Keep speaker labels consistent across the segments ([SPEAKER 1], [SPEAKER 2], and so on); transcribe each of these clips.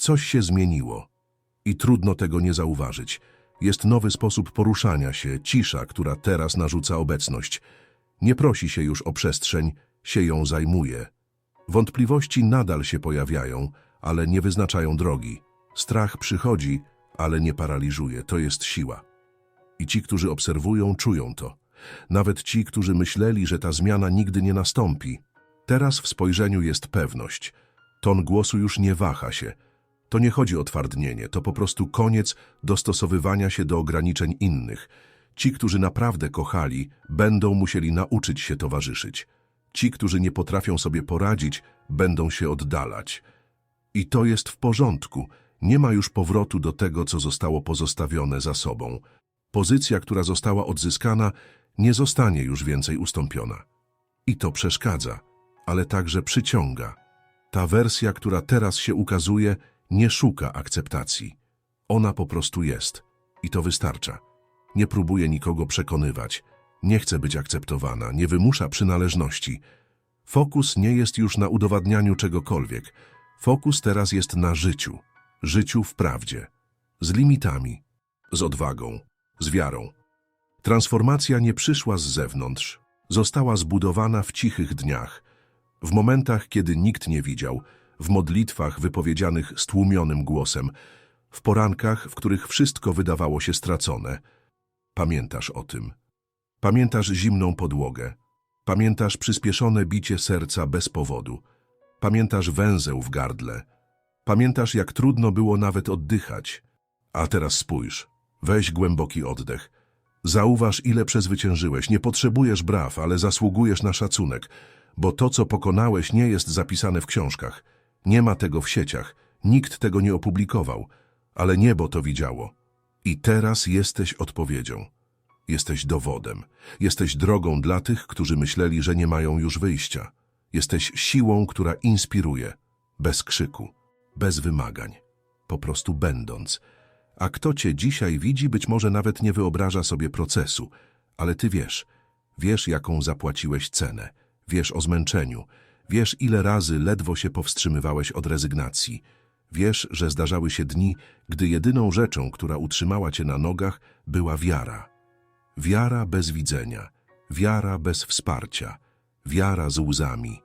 [SPEAKER 1] Coś się zmieniło. I trudno tego nie zauważyć. Jest nowy sposób poruszania się, cisza, która teraz narzuca obecność. Nie prosi się już o przestrzeń, się ją zajmuje. Wątpliwości nadal się pojawiają, ale nie wyznaczają drogi. Strach przychodzi, ale nie paraliżuje. To jest siła. I ci, którzy obserwują, czują to. Nawet ci, którzy myśleli, że ta zmiana nigdy nie nastąpi. Teraz w spojrzeniu jest pewność. Ton głosu już nie waha się. To nie chodzi o twardnienie, to po prostu koniec dostosowywania się do ograniczeń innych. Ci, którzy naprawdę kochali, będą musieli nauczyć się towarzyszyć. Ci, którzy nie potrafią sobie poradzić, będą się oddalać. I to jest w porządku. Nie ma już powrotu do tego, co zostało pozostawione za sobą. Pozycja, która została odzyskana, nie zostanie już więcej ustąpiona. I to przeszkadza, ale także przyciąga. Ta wersja, która teraz się ukazuje, nie szuka akceptacji. Ona po prostu jest. I to wystarcza. Nie próbuje nikogo przekonywać. Nie chce być akceptowana, nie wymusza przynależności. Fokus nie jest już na udowadnianiu czegokolwiek. Fokus teraz jest na życiu. Życiu w prawdzie. Z limitami. Z odwagą. Z wiarą. Transformacja nie przyszła z zewnątrz. Została zbudowana w cichych dniach. W momentach, kiedy nikt nie widział. W modlitwach wypowiedzianych stłumionym głosem. W porankach, w których wszystko wydawało się stracone. Pamiętasz o tym. Pamiętasz zimną podłogę. Pamiętasz przyspieszone bicie serca bez powodu. Pamiętasz węzeł w gardle. Pamiętasz, jak trudno było nawet oddychać. A teraz spójrz. Weź głęboki oddech. Zauważ, ile przezwyciężyłeś. Nie potrzebujesz braw, ale zasługujesz na szacunek, bo to, co pokonałeś, nie jest zapisane w książkach. Nie ma tego w sieciach. Nikt tego nie opublikował, ale niebo to widziało. I teraz jesteś odpowiedzią. Jesteś dowodem. Jesteś drogą dla tych, którzy myśleli, że nie mają już wyjścia. Jesteś siłą, która inspiruje. Bez krzyku, bez wymagań. Po prostu będąc. A kto cię dzisiaj widzi, być może nawet nie wyobraża sobie procesu, ale ty wiesz. Wiesz, jaką zapłaciłeś cenę. Wiesz o zmęczeniu. Wiesz, ile razy ledwo się powstrzymywałeś od rezygnacji. Wiesz, że zdarzały się dni, gdy jedyną rzeczą, która utrzymała cię na nogach, była wiara. Wiara bez widzenia, wiara bez wsparcia, wiara z łzami,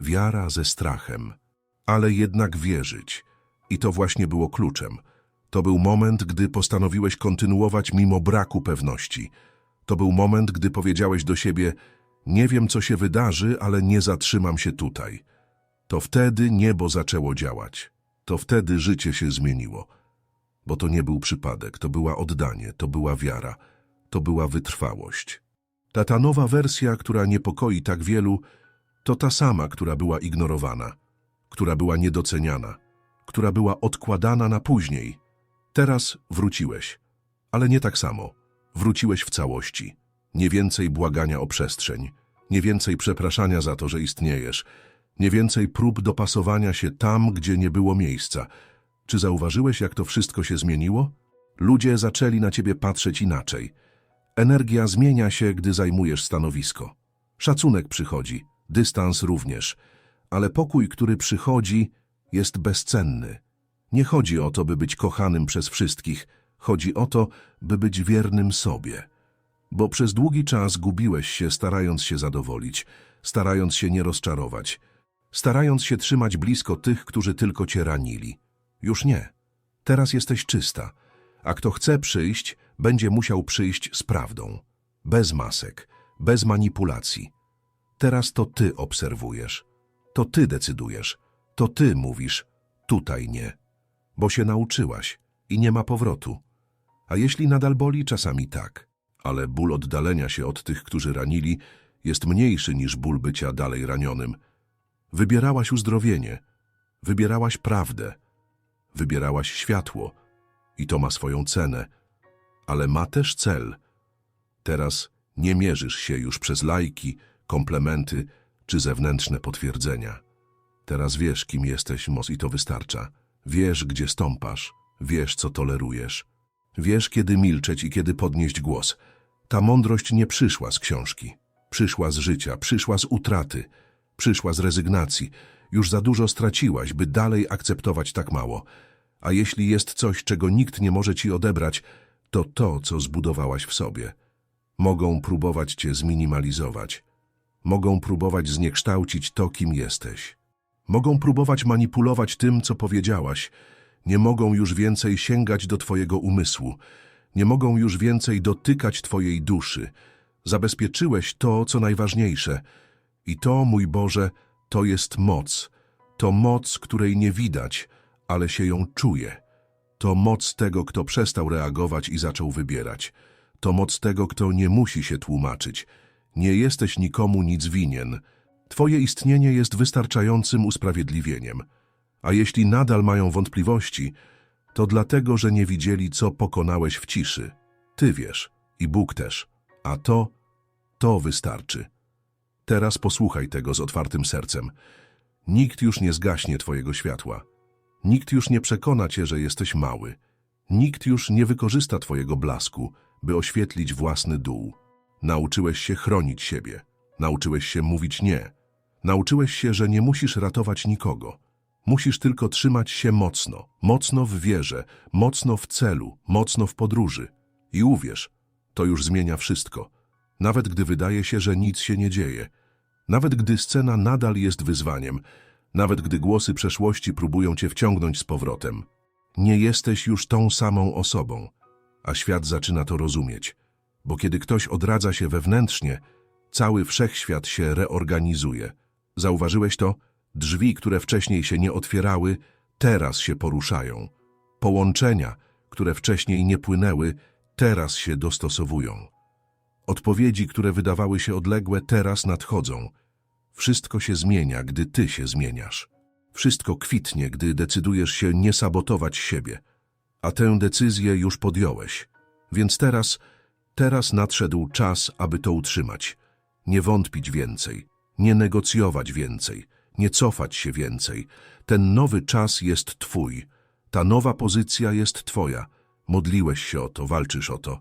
[SPEAKER 1] wiara ze strachem, ale jednak wierzyć. I to właśnie było kluczem. To był moment, gdy postanowiłeś kontynuować mimo braku pewności. To był moment, gdy powiedziałeś do siebie: Nie wiem, co się wydarzy, ale nie zatrzymam się tutaj. To wtedy niebo zaczęło działać. To wtedy życie się zmieniło. Bo to nie był przypadek, to była oddanie, to była wiara, to była wytrwałość. Ta ta nowa wersja, która niepokoi tak wielu, to ta sama, która była ignorowana, która była niedoceniana, która była odkładana na później. Teraz wróciłeś, ale nie tak samo. Wróciłeś w całości. Nie więcej błagania o przestrzeń, nie więcej przepraszania za to, że istniejesz, nie więcej prób dopasowania się tam, gdzie nie było miejsca. Czy zauważyłeś, jak to wszystko się zmieniło? Ludzie zaczęli na ciebie patrzeć inaczej. Energia zmienia się, gdy zajmujesz stanowisko. Szacunek przychodzi, dystans również, ale pokój, który przychodzi, jest bezcenny. Nie chodzi o to, by być kochanym przez wszystkich, chodzi o to, by być wiernym sobie. Bo przez długi czas gubiłeś się, starając się zadowolić, starając się nie rozczarować, starając się trzymać blisko tych, którzy tylko cię ranili. Już nie. Teraz jesteś czysta, a kto chce przyjść, będzie musiał przyjść z prawdą. Bez masek, bez manipulacji. Teraz to ty obserwujesz. To ty decydujesz. To ty mówisz, tutaj nie. Bo się nauczyłaś i nie ma powrotu. A jeśli nadal boli, czasami tak. Ale ból oddalenia się od tych, którzy ranili, jest mniejszy niż ból bycia dalej ranionym. Wybierałaś uzdrowienie. Wybierałaś prawdę. Wybierałaś światło. I to ma swoją cenę. Ale ma też cel. Teraz nie mierzysz się już przez lajki, komplementy czy zewnętrzne potwierdzenia. Teraz wiesz, kim jesteś, Mos, i to wystarcza. Wiesz, gdzie stąpasz. Wiesz, co tolerujesz. Wiesz, kiedy milczeć i kiedy podnieść głos. Ta mądrość nie przyszła z książki. Przyszła z życia, przyszła z utraty, przyszła z rezygnacji. Już za dużo straciłaś, by dalej akceptować tak mało. A jeśli jest coś, czego nikt nie może ci odebrać, to to, co zbudowałaś w sobie. Mogą próbować cię zminimalizować. Mogą próbować zniekształcić to, kim jesteś. Mogą próbować manipulować tym, co powiedziałaś. Nie mogą już więcej sięgać do twojego umysłu. Nie mogą już więcej dotykać twojej duszy. Zabezpieczyłeś to, co najważniejsze. I to, mój Boże, to jest moc. To moc, której nie widać, ale się ją czuje. To moc tego, kto przestał reagować i zaczął wybierać. To moc tego, kto nie musi się tłumaczyć. Nie jesteś nikomu nic winien. Twoje istnienie jest wystarczającym usprawiedliwieniem. A jeśli nadal mają wątpliwości, to dlatego, że nie widzieli, co pokonałeś w ciszy. Ty wiesz i Bóg też. A to, to wystarczy. Teraz posłuchaj tego z otwartym sercem. Nikt już nie zgaśnie Twojego światła. Nikt już nie przekona Cię, że jesteś mały. Nikt już nie wykorzysta Twojego blasku, by oświetlić własny dół. Nauczyłeś się chronić siebie. Nauczyłeś się mówić nie. Nauczyłeś się, że nie musisz ratować nikogo. Musisz tylko trzymać się mocno, mocno w wierze, mocno w celu, mocno w podróży. I uwierz, to już zmienia wszystko. Nawet gdy wydaje się, że nic się nie dzieje. Nawet gdy scena nadal jest wyzwaniem. Nawet gdy głosy przeszłości próbują cię wciągnąć z powrotem. Nie jesteś już tą samą osobą. A świat zaczyna to rozumieć. Bo kiedy ktoś odradza się wewnętrznie, cały wszechświat się reorganizuje. Zauważyłeś to? Drzwi, które wcześniej się nie otwierały, teraz się poruszają. Połączenia, które wcześniej nie płynęły, teraz się dostosowują. Odpowiedzi, które wydawały się odległe, teraz nadchodzą. Wszystko się zmienia, gdy ty się zmieniasz. Wszystko kwitnie, gdy decydujesz się nie sabotować siebie. A tę decyzję już podjąłeś. Więc teraz, teraz nadszedł czas, aby to utrzymać. Nie wątpić więcej, nie negocjować więcej, nie cofać się więcej. Ten nowy czas jest twój. Ta nowa pozycja jest twoja. Modliłeś się o to, walczysz o to.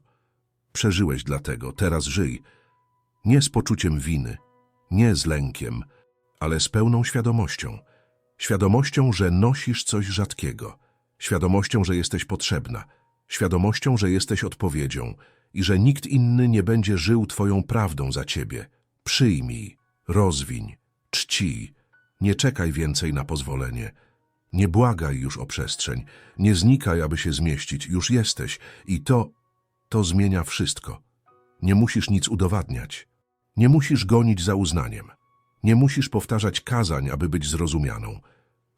[SPEAKER 1] Przeżyłeś dlatego, teraz żyj. Nie z poczuciem winy, nie z lękiem, ale z pełną świadomością. Świadomością, że nosisz coś rzadkiego. Świadomością, że jesteś potrzebna. Świadomością, że jesteś odpowiedzią i że nikt inny nie będzie żył twoją prawdą za ciebie. Przyjmij, rozwiń, czci. Nie czekaj więcej na pozwolenie. Nie błagaj już o przestrzeń. Nie znikaj, aby się zmieścić. Już jesteś. I to, to zmienia wszystko. Nie musisz nic udowadniać. Nie musisz gonić za uznaniem. Nie musisz powtarzać kazań, aby być zrozumianą.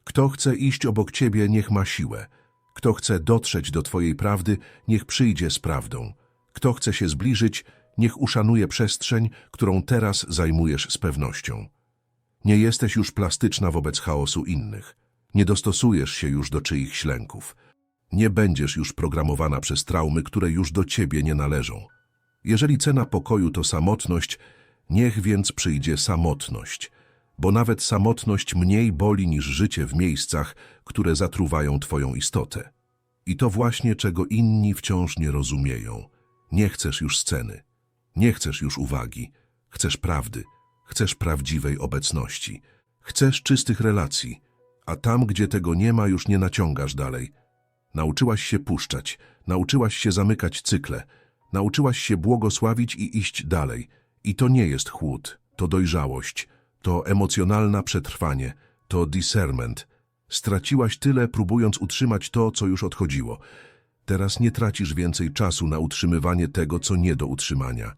[SPEAKER 1] Kto chce iść obok ciebie, niech ma siłę. Kto chce dotrzeć do twojej prawdy, niech przyjdzie z prawdą. Kto chce się zbliżyć, niech uszanuje przestrzeń, którą teraz zajmujesz z pewnością. Nie jesteś już plastyczna wobec chaosu innych. Nie dostosujesz się już do czyichś lęków. Nie będziesz już programowana przez traumy, które już do ciebie nie należą. Jeżeli cena pokoju to samotność, niech więc przyjdzie samotność, bo nawet samotność mniej boli niż życie w miejscach, które zatruwają twoją istotę. I to właśnie, czego inni wciąż nie rozumieją. Nie chcesz już sceny, nie chcesz już uwagi, chcesz prawdy, chcesz prawdziwej obecności, chcesz czystych relacji, a tam, gdzie tego nie ma, już nie naciągasz dalej. Nauczyłaś się puszczać, nauczyłaś się zamykać cykle, nauczyłaś się błogosławić i iść dalej. I to nie jest chłód, to dojrzałość, to emocjonalne przetrwanie, to discernment. Straciłaś tyle, próbując utrzymać to, co już odchodziło. Teraz nie tracisz więcej czasu na utrzymywanie tego, co nie do utrzymania.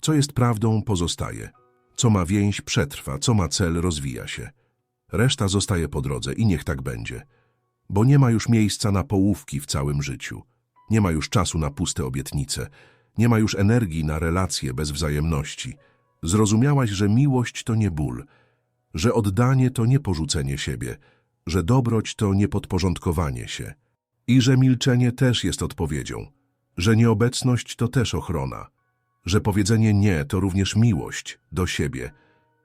[SPEAKER 1] Co jest prawdą, pozostaje. Co ma więź, przetrwa, co ma cel, rozwija się. Reszta zostaje po drodze i niech tak będzie. Bo nie ma już miejsca na połówki w całym życiu. Nie ma już czasu na puste obietnice. Nie ma już energii na relacje bez wzajemności. Zrozumiałaś, że miłość to nie ból, że oddanie to nie porzucenie siebie, że dobroć to nie podporządkowanie się i że milczenie też jest odpowiedzią, że nieobecność to też ochrona, że powiedzenie nie to również miłość do siebie.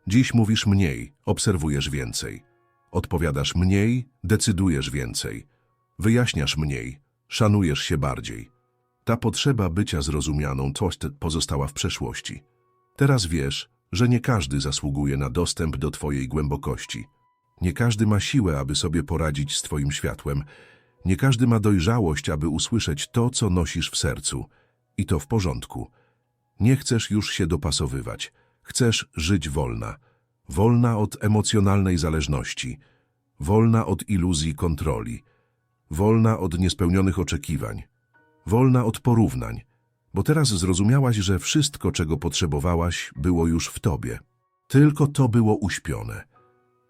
[SPEAKER 1] Dziś mówisz mniej, obserwujesz więcej. Odpowiadasz mniej, decydujesz więcej. Wyjaśniasz mniej, szanujesz się bardziej. Ta potrzeba bycia zrozumianą to pozostała w przeszłości. Teraz wiesz, że nie każdy zasługuje na dostęp do twojej głębokości. Nie każdy ma siłę, aby sobie poradzić z Twoim światłem. Nie każdy ma dojrzałość, aby usłyszeć to, co nosisz w sercu. I to w porządku. Nie chcesz już się dopasowywać. Chcesz żyć wolna. Wolna od emocjonalnej zależności. Wolna od iluzji kontroli. Wolna od niespełnionych oczekiwań. Wolna od porównań. Bo teraz zrozumiałaś, że wszystko, czego potrzebowałaś, było już w tobie. Tylko to było uśpione.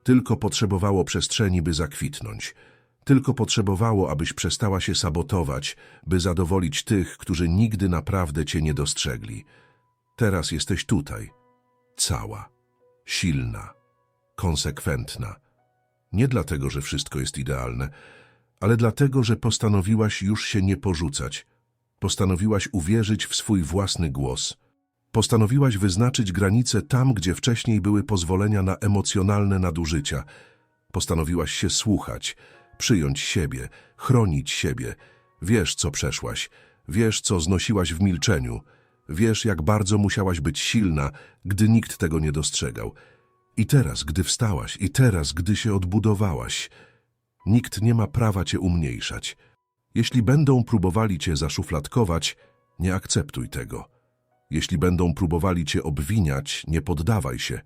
[SPEAKER 1] Tylko potrzebowało przestrzeni, by zakwitnąć. Tylko potrzebowało, abyś przestała się sabotować, by zadowolić tych, którzy nigdy naprawdę cię nie dostrzegli. Teraz jesteś tutaj. Cała. Silna. Konsekwentna. Nie dlatego, że wszystko jest idealne, ale dlatego, że postanowiłaś już się nie porzucać. Postanowiłaś uwierzyć w swój własny głos. Postanowiłaś wyznaczyć granice tam, gdzie wcześniej były pozwolenia na emocjonalne nadużycia. Postanowiłaś się słuchać, przyjąć siebie, chronić siebie. Wiesz, co przeszłaś. Wiesz, co znosiłaś w milczeniu. Wiesz, jak bardzo musiałaś być silna, gdy nikt tego nie dostrzegał. I teraz, gdy wstałaś, i teraz, gdy się odbudowałaś, nikt nie ma prawa cię umniejszać. Jeśli będą próbowali cię zaszufladkować, nie akceptuj tego. Jeśli będą próbowali cię obwiniać, nie poddawaj się.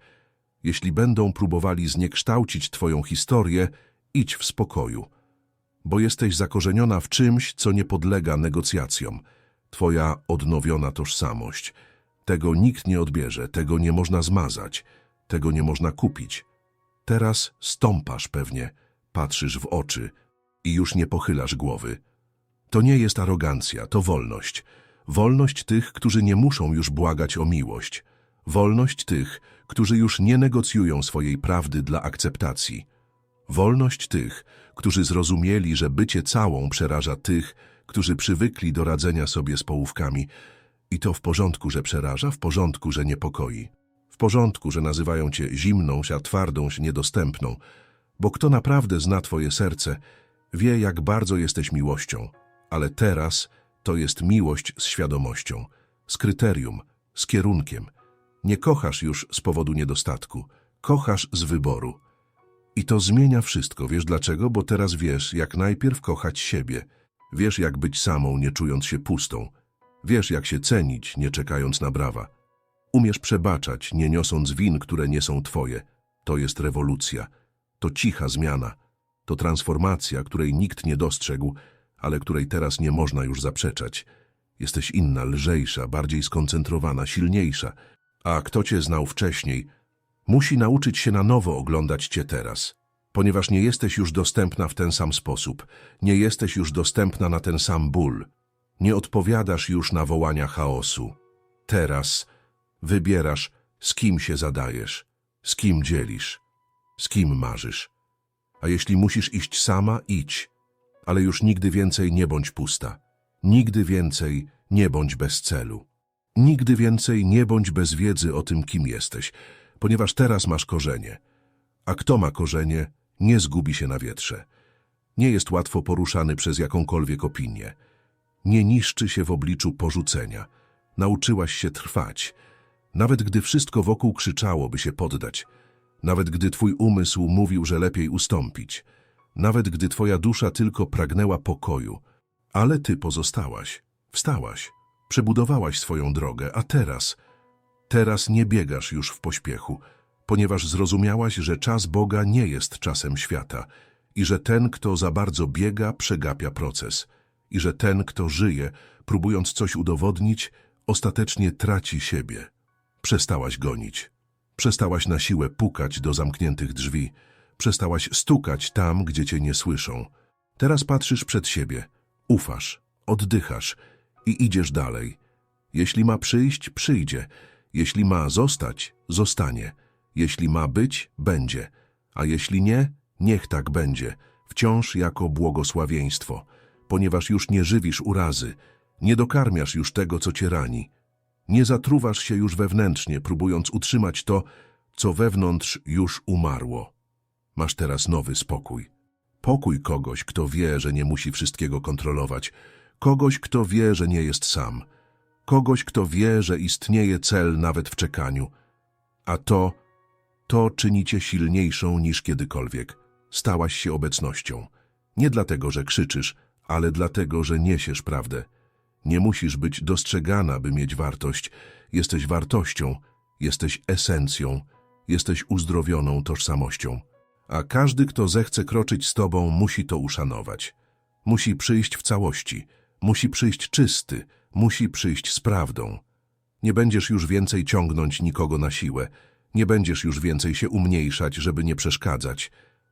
[SPEAKER 1] Jeśli będą próbowali zniekształcić twoją historię, idź w spokoju. Bo jesteś zakorzeniona w czymś, co nie podlega negocjacjom. Twoja odnowiona tożsamość. Tego nikt nie odbierze, tego nie można zmazać, tego nie można kupić. Teraz stąpasz pewnie, patrzysz w oczy i już nie pochylasz głowy. To nie jest arogancja, to wolność. Wolność tych, którzy nie muszą już błagać o miłość. Wolność tych, którzy już nie negocjują swojej prawdy dla akceptacji. Wolność tych, którzy zrozumieli, że bycie całą przeraża tych, którzy przywykli do radzenia sobie z połówkami. I to w porządku, że przeraża, w porządku, że niepokoi. W porządku, że nazywają cię zimną, a twardą, niedostępną. Bo kto naprawdę zna twoje serce, wie, jak bardzo jesteś miłością. Ale teraz to jest miłość z świadomością, z kryterium, z kierunkiem. Nie kochasz już z powodu niedostatku, kochasz z wyboru. I to zmienia wszystko. Wiesz dlaczego? Bo teraz wiesz, jak najpierw kochać siebie. Wiesz, jak być samą, nie czując się pustą. Wiesz, jak się cenić, nie czekając na brawa. Umiesz przebaczać, nie niosąc win, które nie są twoje. To jest rewolucja. To cicha zmiana. To transformacja, której nikt nie dostrzegł, ale której teraz nie można już zaprzeczać. Jesteś inna, lżejsza, bardziej skoncentrowana, silniejsza. A kto cię znał wcześniej, musi nauczyć się na nowo oglądać cię teraz. Ponieważ nie jesteś już dostępna w ten sam sposób, nie jesteś już dostępna na ten sam ból, nie odpowiadasz już na wołania chaosu. Teraz wybierasz, z kim się zadajesz, z kim dzielisz, z kim marzysz. A jeśli musisz iść sama, idź, ale już nigdy więcej nie bądź pusta. Nigdy więcej nie bądź bez celu. Nigdy więcej nie bądź bez wiedzy o tym, kim jesteś, ponieważ teraz masz korzenie. A kto ma korzenie, nie zgubi się na wietrze. Nie jest łatwo poruszany przez jakąkolwiek opinię. Nie niszczy się w obliczu porzucenia. Nauczyłaś się trwać. Nawet gdy wszystko wokół krzyczało, by się poddać. Nawet gdy twój umysł mówił, że lepiej ustąpić. Nawet gdy twoja dusza tylko pragnęła pokoju. Ale ty pozostałaś. Wstałaś. Przebudowałaś swoją drogę, a teraz... Teraz nie biegasz już w pośpiechu, ponieważ zrozumiałaś, że czas Boga nie jest czasem świata i że ten, kto za bardzo biega, przegapia proces i że ten, kto żyje, próbując coś udowodnić, ostatecznie traci siebie. Przestałaś gonić. Przestałaś na siłę pukać do zamkniętych drzwi. Przestałaś stukać tam, gdzie cię nie słyszą. Teraz patrzysz przed siebie, ufasz, oddychasz i idziesz dalej. Jeśli ma przyjść, przyjdzie. Jeśli ma zostać, zostanie. Jeśli ma być, będzie. A jeśli nie, niech tak będzie. Wciąż jako błogosławieństwo. Ponieważ już nie żywisz urazy. Nie dokarmiasz już tego, co cię rani. Nie zatruwasz się już wewnętrznie, próbując utrzymać to, co wewnątrz już umarło. Masz teraz nowy spokój. Pokój kogoś, kto wie, że nie musi wszystkiego kontrolować. Kogoś, kto wie, że nie jest sam. Kogoś, kto wie, że istnieje cel nawet w czekaniu. A to To czyni cię silniejszą niż kiedykolwiek. Stałaś się obecnością. Nie dlatego, że krzyczysz, ale dlatego, że niesiesz prawdę. Nie musisz być dostrzegana, by mieć wartość. Jesteś wartością, jesteś esencją, jesteś uzdrowioną tożsamością. A każdy, kto zechce kroczyć z tobą, musi to uszanować. Musi przyjść w całości, musi przyjść czysty, musi przyjść z prawdą. Nie będziesz już więcej ciągnąć nikogo na siłę, nie będziesz już więcej się umniejszać, żeby nie przeszkadzać,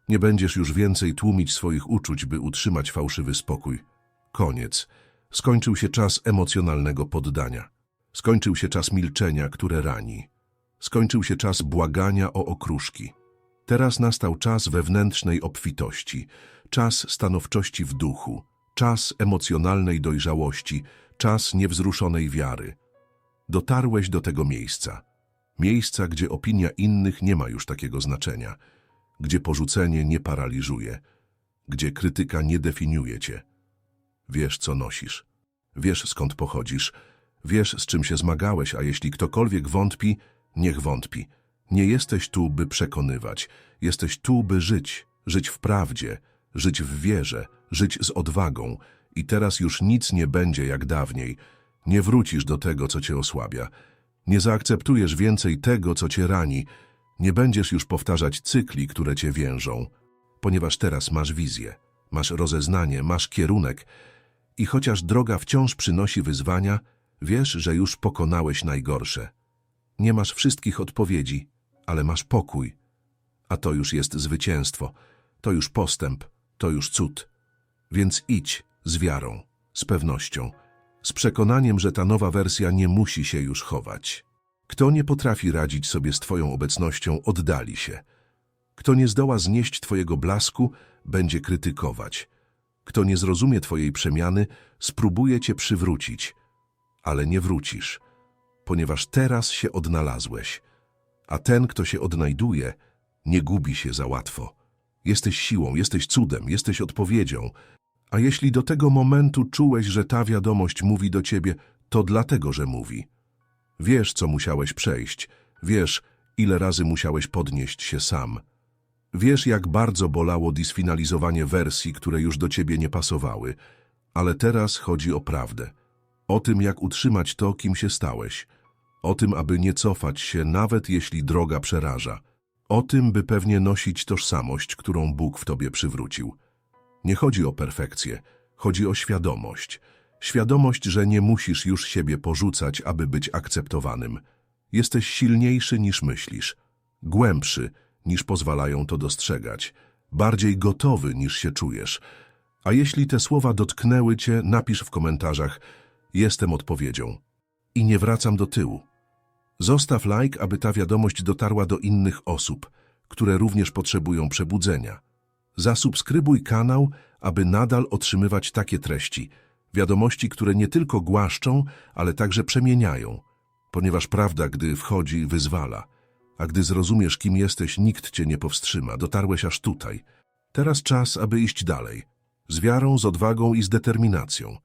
[SPEAKER 1] nie będziesz już więcej tłumić swoich uczuć, by utrzymać fałszywy spokój. Koniec. Skończył się czas emocjonalnego poddania. Skończył się czas milczenia, które rani. Skończył się czas błagania o okruszki. Teraz nastał czas wewnętrznej obfitości, czas stanowczości w duchu, czas emocjonalnej dojrzałości, czas niewzruszonej wiary. Dotarłeś do tego miejsca. Miejsca, gdzie opinia innych nie ma już takiego znaczenia, gdzie porzucenie nie paraliżuje, gdzie krytyka nie definiuje cię. Wiesz, co nosisz. Wiesz, skąd pochodzisz. Wiesz, z czym się zmagałeś, a jeśli ktokolwiek wątpi, niech wątpi. Nie jesteś tu, by przekonywać. Jesteś tu, by żyć. Żyć w prawdzie, żyć w wierze, żyć z odwagą. I teraz już nic nie będzie jak dawniej. Nie wrócisz do tego, co cię osłabia. Nie zaakceptujesz więcej tego, co cię rani. Nie będziesz już powtarzać cykli, które cię więżą. Ponieważ teraz masz wizję, masz rozeznanie, masz kierunek i chociaż droga wciąż przynosi wyzwania, wiesz, że już pokonałeś najgorsze. Nie masz wszystkich odpowiedzi, ale masz pokój. A to już jest zwycięstwo, to już postęp, to już cud. Więc idź z wiarą, z pewnością, z przekonaniem, że ta nowa wersja nie musi się już chować. Kto nie potrafi radzić sobie z Twoją obecnością, oddali się. Kto nie zdoła znieść Twojego blasku, będzie krytykować. Kto nie zrozumie Twojej przemiany, spróbuje Cię przywrócić. Ale nie wrócisz, ponieważ teraz się odnalazłeś. A ten, kto się odnajduje, nie gubi się za łatwo. Jesteś siłą, jesteś cudem, jesteś odpowiedzią. A jeśli do tego momentu czułeś, że ta wiadomość mówi do ciebie, to dlatego, że mówi. Wiesz, co musiałeś przejść. Wiesz, ile razy musiałeś podnieść się sam. Wiesz, jak bardzo bolało disfinalizowanie wersji, które już do ciebie nie pasowały. Ale teraz chodzi o prawdę. O tym, jak utrzymać to, kim się stałeś. O tym, aby nie cofać się, nawet jeśli droga przeraża. O tym, by pewnie nosić tożsamość, którą Bóg w tobie przywrócił. Nie chodzi o perfekcję, chodzi o świadomość. Świadomość, że nie musisz już siebie porzucać, aby być akceptowanym. Jesteś silniejszy niż myślisz, głębszy niż pozwalają to dostrzegać, bardziej gotowy niż się czujesz. A jeśli te słowa dotknęły cię, napisz w komentarzach Jestem odpowiedzią. I nie wracam do tyłu. Zostaw like, aby ta wiadomość dotarła do innych osób, które również potrzebują przebudzenia. Zasubskrybuj kanał, aby nadal otrzymywać takie treści, wiadomości, które nie tylko głaszczą, ale także przemieniają, ponieważ prawda, gdy wchodzi, wyzwala, a gdy zrozumiesz, kim jesteś, nikt cię nie powstrzyma, dotarłeś aż tutaj. Teraz czas, aby iść dalej, z wiarą, z odwagą i z determinacją.